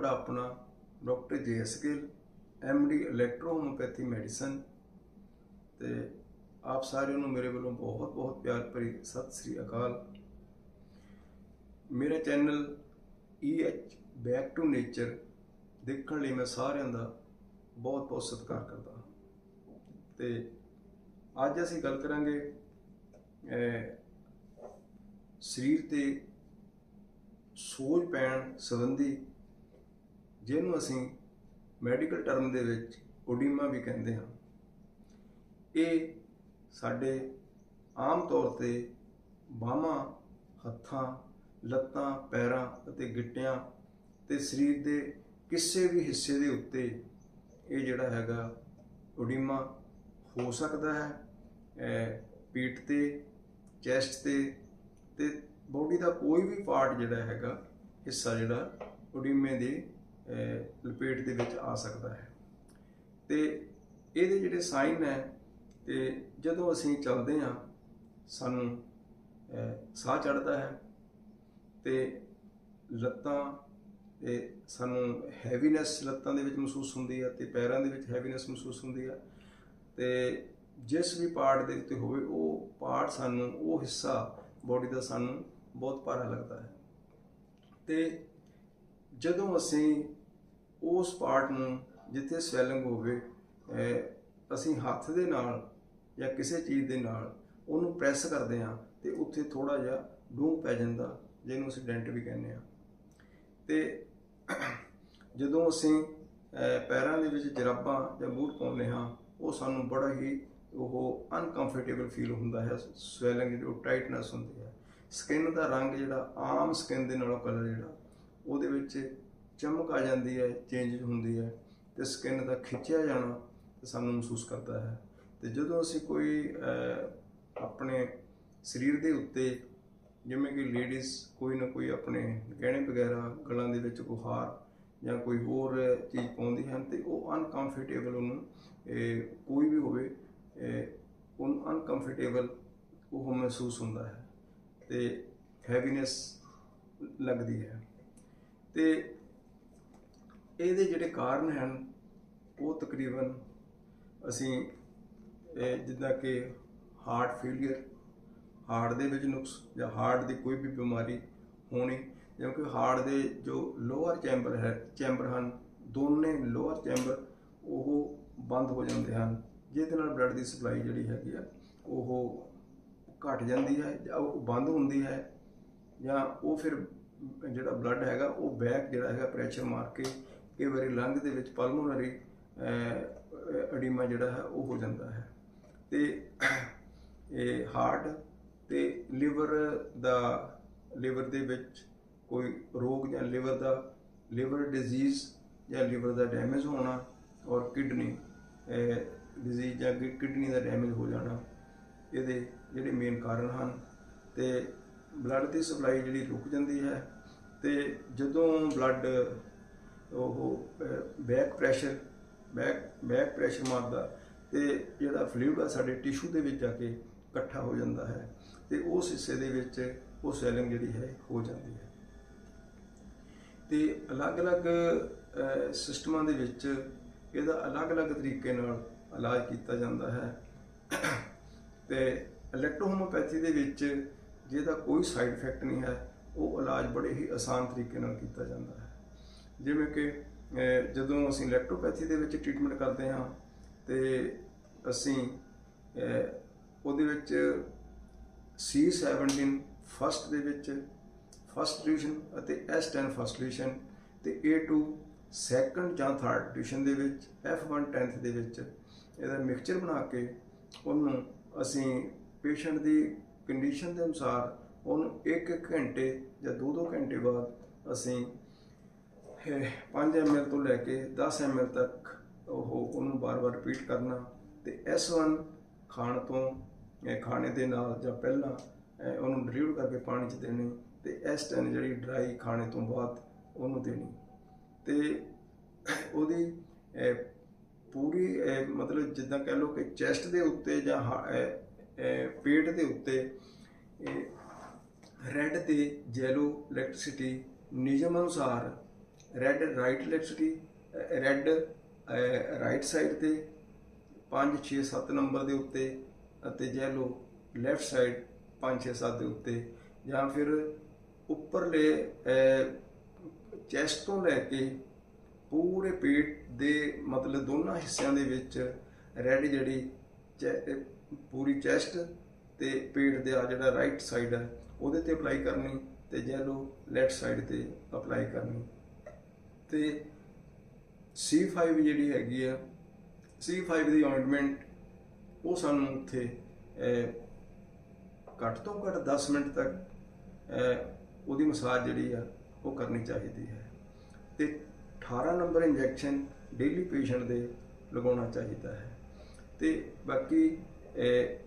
ਤੁਹਾਡਾ ਆਪਣਾ doctor J S Gill D electrohomeopathy medicine ਤੇ ਆਪ ਸਾਰਿਆਂ ਨੂੰ ਮੇਰੇ ਵੱਲੋਂ ਬਹੁਤ ਬਹੁਤ ਪਿਆਰ ਭਰੀ ਸਤਿ ਸ੍ਰੀ ਅਕਾਲ। ਮੇਰਾ channel EH back to nature ਦੇਖਣ ਲਈ ਮੈਂ ਸਾਰਿਆਂ ਦਾ ਬਹੁਤ ਬਹੁਤ ਸਤਿਕਾਰ ਕਰਦਾ ਹਾਂ। ਤੇ ਅੱਜ ਅਸੀਂ ਗੱਲ ਕਰਾਂਗੇ ਸਰੀਰ ਤੇ ਸੋਜ ਪੈਣ ਸੰਬੰਧੀ ਜਿਹਨੂੰ ਅਸੀਂ ਮੈਡੀਕਲ ਟਰਮ ਦੇ ਵਿੱਚ ਓਡੀਮਾ ਵੀ ਕਹਿੰਦੇ ਹਾਂ। ਇਹ ਸਾਡੇ ਆਮ ਤੌਰ ਤੇ ਬਾਹਾਂ, ਹੱਥਾਂ, ਲੱਤਾਂ, ਪੈਰਾਂ ਅਤੇ ਗਿੱਟਿਆਂ ਤੇ ਸਰੀਰ ਦੇ ਕਿਸੇ ਵੀ ਹਿੱਸੇ ਦੇ ਉੱਤੇ ਇਹ ਜਿਹੜਾ ਹੈਗਾ ਓਡੀਮਾ ਹੋ ਸਕਦਾ ਹੈ। ਅਹ ਪੀਠ ਤੇ, ਚੈਸਟ ਤੇ ਤੇ ਬੋਡੀ ਦਾ ਕੋਈ ਵੀ ਪਾਰਟ ਜਿਹੜਾ ਹੈਗਾ, ਹਿੱਸਾ ਜਿਹੜਾ ਓਡੀਮੇ ਦੇ ਲਪੇਟ ਦੇ ਵਿੱਚ ਆ ਸਕਦਾ ਹੈ। ਤੇ ਇਹਦੇ ਜਿਹੜੇ ਸਾਈਨ ਹੈ, ਤੇ ਜਦੋਂ ਅਸੀਂ ਚੱਲਦੇ ਹਾਂ, ਸਾਨੂੰ ਸਾਹ ਚੜਦਾ ਹੈ ਤੇ ਲੱਤਾਂ ਤੇ ਸਾਨੂੰ ਹੈਵੀਨੈਸ ਲੱਤਾਂ ਦੇ ਵਿੱਚ ਮਹਿਸੂਸ ਹੁੰਦੀ ਹੈ ਤੇ ਪੈਰਾਂ ਦੇ ਵਿੱਚ ਹੈਵੀਨੈਸ ਮਹਿਸੂਸ ਹੁੰਦੀ ਹੈ ਤੇ ਜਿਸ ਵੀ ਪਾਰਟ ਦੇ ਉੱਤੇ ਹੋਵੇ, ਉਹ ਪਾਰਟ ਸਾਨੂੰ, ਉਹ ਹਿੱਸਾ ਬੋਡੀ ਦਾ ਸਾਨੂੰ ਬਹੁਤ ਭਾਰਾ ਲੱਗਦਾ ਹੈ। ਤੇ ਜਦੋਂ ਅਸੀਂ ਉਸ ਪਾਰਟ ਨੂੰ ਜਿੱਥੇ ਸਵੈਲਿੰਗ ਹੋਵੇ ਅਸੀਂ ਹੱਥ ਦੇ ਨਾਲ ਜਾਂ ਕਿਸੇ ਚੀਜ਼ ਦੇ ਨਾਲ ਉਹਨੂੰ ਪ੍ਰੈਸ ਕਰਦੇ ਹਾਂ ਤੇ ਉੱਥੇ ਥੋੜਾ ਜਿਹਾ ਡੂੰਘ ਪੈ ਜਾਂਦਾ, ਜਿਹਨੂੰ ਅਸੀਂ ਡੈਂਟ ਵੀ ਕਹਿੰਦੇ ਹਾਂ। ਤੇ ਜਦੋਂ ਅਸੀਂ ਪੈਰਾਂ ਦੇ ਵਿੱਚ ਜਰਾਬਾਂ ਜਾਂ ਬੂਟ ਪਾਉਂਦੇ ਹਾਂ, ਉਹ ਸਾਨੂੰ ਬੜਾ ਹੀ ਉਹ ਅਨਕੰਫਰਟੇਬਲ ਫੀਲ ਹੁੰਦਾ ਹੈ, ਸਵੈਲਿੰਗ ਜਿਹੜੀ ਉਹ ਟਾਈਟਨੈਸ ਹੁੰਦੀ ਹੈ। ਸਕਿਨ ਦਾ ਰੰਗ ਜਿਹੜਾ, ਆਮ ਸਕਿਨ ਦੇ ਨਾਲੋਂ ਕਲਰ ਜਿਹੜਾ, ਉਹਦੇ ਵਿੱਚ ਚਮਕ ਆ ਜਾਂਦੀ ਹੈ ਚੇਂਜ ਹੁੰਦੀ ਹੈ ਤੇ ਸਕਿਨ ਦਾ ਖਿੱਚਿਆ ਜਾਣਾ ਸਾਨੂੰ ਮਹਿਸੂਸ ਕਰਦਾ ਹੈ। ਤੇ ਜਦੋਂ ਅਸੀਂ ਕੋਈ ਆਪਣੇ ਸਰੀਰ ਦੇ ਉੱਤੇ ਜਿਵੇਂ ਕਿ ਲੇਡੀਜ਼ ਕੋਈ ਨਾ ਕੋਈ ਆਪਣੇ ਗਹਿਣੇ ਵਗੈਰਾ ਗਲਾਂ ਦੇ ਵਿੱਚ ਕੋਈ ਹਾਰ ਜਾਂ ਕੋਈ ਹੋਰ ਚੀਜ਼ ਪਾਉਂਦੀ ਹਨ ਤੇ ਉਹ ਅਨਕੰਫਰਟੇਬਲ ਉਹਨੂੰ ਕੋਈ ਵੀ ਹੋਵੇ ਇਹ, ਉਹਨੂੰ ਅਨਕੰਫਰਟੇਬਲ ਉਹ ਮਹਿਸੂਸ ਹੁੰਦਾ ਹੈ ਤੇ ਹੈਵੀਨੈਸ ਲੱਗਦੀ ਹੈ। ਤੇ ਇਹਦੇ ਜਿਹੜੇ ਕਾਰਨ ਹਨ, ਉਹ ਤਕਰੀਬਨ ਅਸੀਂ ਜਿੱਦਾਂ ਕਿ ਹਾਰਟ ਫੇਲਿਅਰ ਹਾਰਟ ਦੇ ਵਿੱਚ ਨੁਕਸ ਜਾਂ ਹਾਰਟ ਦੀ ਕੋਈ ਵੀ ਬਿਮਾਰੀ ਹੋਣੀ, ਕਿਉਂਕਿ ਹਾਰਟ ਦੇ ਜੋ ਲੋਅਰ ਚੈਂਬਰ ਹੈ ਚੈਂਬਰ ਹਨ, ਦੋਨੇ ਲੋਅਰ ਚੈਂਬਰ ਉਹ ਬੰਦ ਹੋ ਜਾਂਦੇ ਹਨ। ਜਿਹਦੇ ਨਾਲ ਬਲੱਡ ਦੀ ਸਪਲਾਈ ਜਿਹੜੀ ਹੈਗੀ ਆ, ਉਹ ਘਟ ਜਾਂਦੀ ਹੈ, ਜਾਂ ਉਹ ਬੰਦ ਹੁੰਦੀ ਹੈ, ਜਾਂ ਉਹ ਫਿਰ ਜਿਹੜਾ ਬਲੱਡ ਹੈਗਾ, ਉਹ ਬੈਕ ਜਿਹੜਾ ਹੈਗਾ ਪ੍ਰੈਸ਼ਰ ਮਾਰ ਕੇ ਕਈ ਵਾਰੀ ਲੰਗ ਦੇ ਵਿੱਚ ਪਲਮੋਨਰੀ ਅਡੀਮਾ ਜਿਹੜਾ ਹੈ, ਉਹ ਹੋ ਜਾਂਦਾ ਹੈ। ਤੇ ਇਹ ਹਾਰਟ ਤੇ ਲਿਵਰ ਦਾ, ਲਿਵਰ ਦੇ ਵਿੱਚ ਕੋਈ ਰੋਗ ਜਾਂ ਲਿਵਰ ਦਾ, ਲਿਵਰ ਡਿਜ਼ੀਜ਼ ਜਾਂ ਲਿਵਰ ਦਾ ਡੈਮੇਜ ਹੋਣਾ ਔਰ ਕਿਡਨੀ ਡਿਜ਼ੀਜ਼ ਜਾਂ ਕਿਡਨੀ ਦਾ ਡੈਮੇਜ ਹੋ ਜਾਣਾ, ਇਹਦੇ ਜਿਹੜੇ ਮੇਨ ਕਾਰਨ ਹਨ। ਤੇ ਬਲੱਡ ਦੀ ਸਪਲਾਈ ਜਿਹੜੀ ਰੁਕ ਜਾਂਦੀ ਹੈ ਤੇ ਜਦੋਂ ਬਲੱਡ ਉਹ back pressure back back pressure ਮਾਰਦਾ ਤੇ ਜਿਹੜਾ ਫਲੂਇਡ ਆ ਸਾਡੇ ਟਿਸ਼ੂ ਦੇ ਵਿੱਚ ਜਾ ਕੇ ਇਕੱਠਾ ਹੋ ਜਾਂਦਾ ਹੈ ਤੇ ਉਸ ਹਿੱਸੇ ਦੇ ਵਿੱਚ ਉਹ ਸਵੈਲਿੰਗ ਜਿਹੜੀ ਹੈ ਹੋ ਜਾਂਦੀ ਹੈ। ਤੇ ਅਲੱਗ-ਅਲੱਗ ਸਿਸਟਮਾਂ ਦੇ ਵਿੱਚ ਇਹਦਾ ਅਲੱਗ-ਅਲੱਗ ਤਰੀਕੇ ਨਾਲ ਇਲਾਜ ਕੀਤਾ ਜਾਂਦਾ ਹੈ। ਤੇ ਇਲੈਕਟ੍ਰੋਹੋਮੋਪੈਥੀ ਦੇ ਵਿੱਚ ਜਿਹਦਾ ਕੋਈ ਸਾਈਡ ਇਫੈਕਟ ਨਹੀਂ ਹੈ, ਉਹ ਇਲਾਜ ਬੜੇ ਹੀ ਆਸਾਨ ਤਰੀਕੇ ਨਾਲ ਕੀਤਾ ਜਾਂਦਾ ਹੈ। ਜਿਵੇਂ ਕਿ ਜਦੋਂ ਅਸੀਂ ਇਲੈਕਟ੍ਰੋਪੈਥੀ ਦੇ ਵਿੱਚ ਟ੍ਰੀਟਮੈਂਟ ਕਰਦੇ ਹਾਂ ਤੇ ਅਸੀਂ ਉਹਦੇ ਵਿੱਚ C17 ਫਸਟ ਦੇ ਵਿੱਚ ਫਸਟ ਡਿਵੀਜ਼ਨ ਅਤੇ S10 ਫਸਟ ਡਿਵੀਜ਼ਨ ਤੇ A2 ਸੈਕੰਡ ਜਾਂ ਥਰਡ ਡਿਵੀਜ਼ਨ ਦੇ ਵਿੱਚ F1 10th ਦੇ ਵਿੱਚ ਇਹਦਾ ਮਿਕਸਚਰ ਬਣਾ ਕੇ ਉਹਨੂੰ ਅਸੀਂ ਪੇਸ਼ੈਂਟ ਦੀ ਕੰਡੀਸ਼ਨ ਦੇ ਅਨੁਸਾਰ ਉਹਨੂੰ 1-1 ਘੰਟੇ ਜਾਂ 2-2 ਘੰਟੇ ਬਾਅਦ ਅਸੀਂ 5 ml ਤੋਂ ਲੈ ਕੇ 10 ml ਤੱਕ ਉਹ ਉਹਨੂੰ ਬਾਰ-ਬਾਰ ਰਿਪੀਟ ਕਰਨਾ ਤੇ S1 ਖਾਣ ਤੋਂ ਖਾਣੇ ਦੇ ਨਾਲ ਜਾਂ ਪਹਿਲਾਂ ਉਹਨੂੰ ਡਿਲੀਵਰ ਕਰਕੇ ਪਾਣੀ 'ਚ ਦੇਣੀ ਤੇ S10 ਜਿਹੜੀ ਡਰਾਈ ਖਾਣੇ ਤੋਂ ਬਾਅਦ ਉਹਨੂੰ ਦੇਣੀ। ਤੇ ਉਹਦੀ ਪੂਰੀ ਮਤਲਬ ਜਿੱਦਾਂ ਕਹਿ ਲਓ ਕਿ ਚੈਸਟ ਦੇ ਉੱਤੇ ਜਾਂ ਹਾ- ਪੇਟ ਦੇ ਉੱਤੇ ਰੈੱਡ ਤੇ ਜੈਲੋ ਇਲੈਕਟ੍ਰਿਸਿਟੀ ਨਿਯਮ ਅਨੁਸਾਰ ਰੈੱਡ ਰਾਈਟ ਲੈਕਸਿਟੀ ਰੈੱਡ ਰਾਈਟ ਸਾਈਡ ਤੇ 5 6 7 ਨੰਬਰ ਦੇ ਉੱਤੇ ਅਤੇ ਯੈਲੋ ਲੈਫਟ ਸਾਈਡ 5 6 7 ਦੇ ਉੱਤੇ ਜਾਂ ਫਿਰ ਉੱਪਰਲੇ ਚੈਸਟ ਤੋਂ ਲੈ ਕੇ ਪੂਰੇ ਪੇਟ ਦੇ ਮਤਲਬ ਦੋਨਾਂ ਹਿੱਸਿਆਂ ਦੇ ਵਿੱਚ ਰੈੱਡ ਜਿਹੜੀ ਚੈ- ਪੂਰੀ ਚੈਸਟ ਤੇ ਪੇਟ ਦੇ ਆ ਜਿਹੜਾ ਰਾਈਟ ਸਾਈਡ ਹੈ, ਉਹਦੇ ਤੇ ਅਪਲਾਈ ਕਰਨੀ ਤੇ ਯੈਲੋ ਲੈਫਟ ਸਾਈਡ ਤੇ ਅਪਲਾਈ ਕਰਨੀ। ਤੇ C5 ਜਿਹੜੀ ਹੈਗੀ ਆ C5 ਦੀ ਆਇੰਟਮੈਂਟ ਉਹ ਸਾਨੂੰ ਉੱਥੇ ਘੱਟ ਤੋਂ ਘੱਟ 10 ਮਿੰਟ ਤੱਕ ਉਹਦੀ ਮਸਾਜ ਜਿਹੜੀ ਆ, ਉਹ ਕਰਨੀ ਚਾਹੀਦੀ ਹੈ। ਤੇ 18 ਨੰਬਰ ਇੰਜੈਕਸ਼ਨ ਡੇਲੀ ਪੇਸ਼ੈਂਟ ਦੇ ਲਗਾਉਣਾ ਚਾਹੀਦਾ ਹੈ। ਤੇ ਬਾਕੀ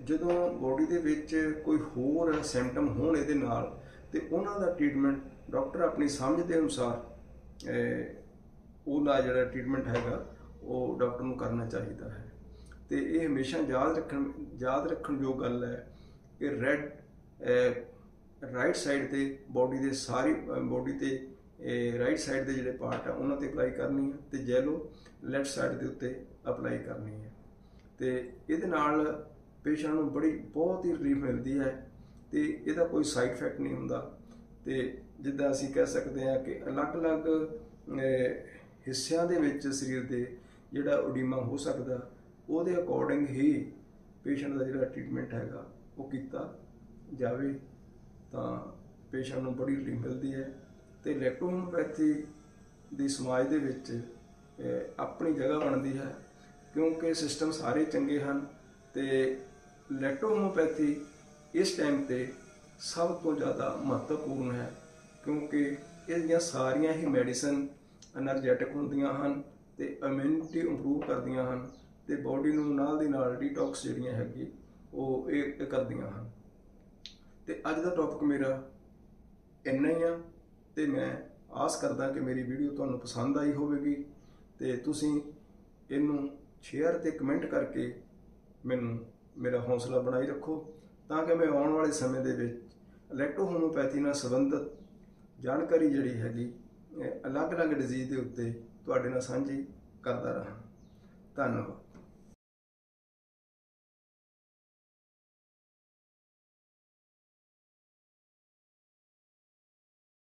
ਜਦੋਂ ਬੋਡੀ ਦੇ ਵਿੱਚ ਕੋਈ ਹੋਰ ਸਿੰਪਟਮ ਹੋਣ ਇਹਦੇ ਨਾਲ, ਤੇ ਉਹਨਾਂ ਦਾ ਟ੍ਰੀਟਮੈਂਟ ਡਾਕਟਰ ਆਪਣੀ ਸਮਝ ਦੇ ਅਨੁਸਾਰ ਉਹਦਾ ਜਿਹੜਾ ਟ੍ਰੀਟਮੈਂਟ ਹੈਗਾ, ਉਹ ਡਾਕਟਰ ਨੂੰ ਕਰਨਾ ਚਾਹੀਦਾ ਹੈ। ਤੇ ਇਹ ਹਮੇਸ਼ਾ ਯਾਦ ਰੱਖਣ ਯਾਦ ਰੱਖਣ ਯੋਗ ਗੱਲ ਹੈ ਕਿ ਰੈੱਡ ਰਾਈਟ ਸਾਈਡ ਤੇ ਬਾਡੀ ਦੇ ਸਾਰੀ ਬਾਡੀ ਤੇ ਰਾਈਟ ਸਾਈਡ ਦੇ ਜਿਹੜੇ ਪਾਰਟ ਆ, ਉਹਨਾਂ ਤੇ ਅਪਲਾਈ ਕਰਨੀ ਹੈ ਤੇ ਜੈਲੋ ਲੈਫਟ ਸਾਈਡ ਦੇ ਉੱਤੇ ਅਪਲਾਈ ਕਰਨੀ ਹੈ। ਤੇ ਇਹਦੇ ਨਾਲ ਪੇਸ਼ੈਂਟ ਨੂੰ ਬੜੀ, ਬਹੁਤ ਹੀ ਰਿਲੀਫ ਮਿਲਦੀ ਹੈ ਤੇ ਇਹਦਾ ਕੋਈ ਸਾਈਡ ਇਫੈਕਟ ਨਹੀਂ ਹੁੰਦਾ ਤੇ ਜਿੱਦਾਂ ਅਸੀਂ ਕਹਿ ਸਕਦੇ ਹਾਂ ਕਿ ਅਲੱਗ-ਅਲੱਗ ਹਿੱਸਿਆਂ ਦੇ ਵਿੱਚ ਸਰੀਰ ਦੇ ਜਿਹੜਾ ਉਡੀਮਾ ਹੋ ਸਕਦਾ, ਉਹਦੇ ਅਕੋਰਡਿੰਗ ਹੀ ਪੇਸ਼ੈਂਟ ਦਾ ਜਿਹੜਾ ਟ੍ਰੀਟਮੈਂਟ ਹੈਗਾ, ਉਹ ਕੀਤਾ ਜਾਵੇ, ਤਾਂ ਪੇਸ਼ੈਂਟ ਨੂੰ ਬੜੀ ਰਿਲੀਫ ਮਿਲਦੀ ਹੈ। ਤੇ ਇਲੈਕਟ੍ਰੋਹੋਮੋਪੈਥੀ ਦੀ ਸਮਾਜ ਦੇ ਵਿੱਚ ਆਪਣੀ ਜਗ੍ਹਾ ਬਣਦੀ ਹੈ, ਕਿਉਂਕਿ ਸਿਸਟਮ ਸਾਰੇ ਚੰਗੇ ਹਨ, ਤੇ ਇਲੈਕਟ੍ਰੋਹੋਮੋਪੈਥੀ ਇਸ ਟਾਈਮ ਤੇ ਸਭ ਤੋਂ ਜ਼ਿਆਦਾ ਮਹੱਤਵਪੂਰਨ ਹੈ। ਕਿਉਂਕਿ ਇਸ ਦੀਆਂ ਸਾਰੀਆਂ ਹੀ ਮੈਡੀਸਨ ਐਨਰਜੈਟਿਕ ਹੁੰਦੀਆਂ ਹਨ ਤੇ ਇਮਿਊਨਿਟੀ ਇੰਪਰੂਵ ਕਰਦੀਆਂ ਹਨ ਤੇ ਬਾਡੀ ਨੂੰ ਨਾਲ ਦੀ ਨਾਲ ਡੀਟੌਕਸ ਜਿਹੜੀਆਂ ਹੈਗੀ, ਉਹ ਇਹ ਕਰਦੀਆਂ ਹਨ। ਤੇ ਅੱਜ ਦਾ ਟੌਪਿਕ ਮੇਰਾ ਇੰਨਾ ਹੀ ਆ ਤੇ ਮੈਂ ਆਸ ਕਰਦਾ ਕਿ ਮੇਰੀ ਵੀਡੀਓ ਤੁਹਾਨੂੰ ਪਸੰਦ ਆਈ ਹੋਵੇਗੀ ਤੇ ਤੁਸੀਂ ਇਹਨੂੰ ਸ਼ੇਅਰ ਤੇ ਕਮੈਂਟ ਕਰਕੇ ਮੈਨੂੰ ਮੇਰਾ ਹੌਸਲਾ ਬਣਾਈ ਰੱਖੋ ਤਾਂ ਕਿ ਮੈਂ ਆਉਣ ਵਾਲੇ ਸਮੇਂ ਦੇ ਵਿੱਚ ਇਲੈਕਟ੍ਰੋ ਹੋਮੋਪੈਥੀ ਨਾਲ ਸੰਬੰਧਿਤ ਜਾਣਕਾਰੀ ਜਿਹੜੀ ਹੈਗੀ ਅਲੱਗ-ਅਲੱਗ ਡਿਜ਼ੀਜ਼ ਦੇ ਉੱਤੇ ਤੁਹਾਡੇ ਨਾਲ ਸਾਂਝੀ ਕਰਦਾ ਰਹਾਂ। ਧੰਨਵਾਦ।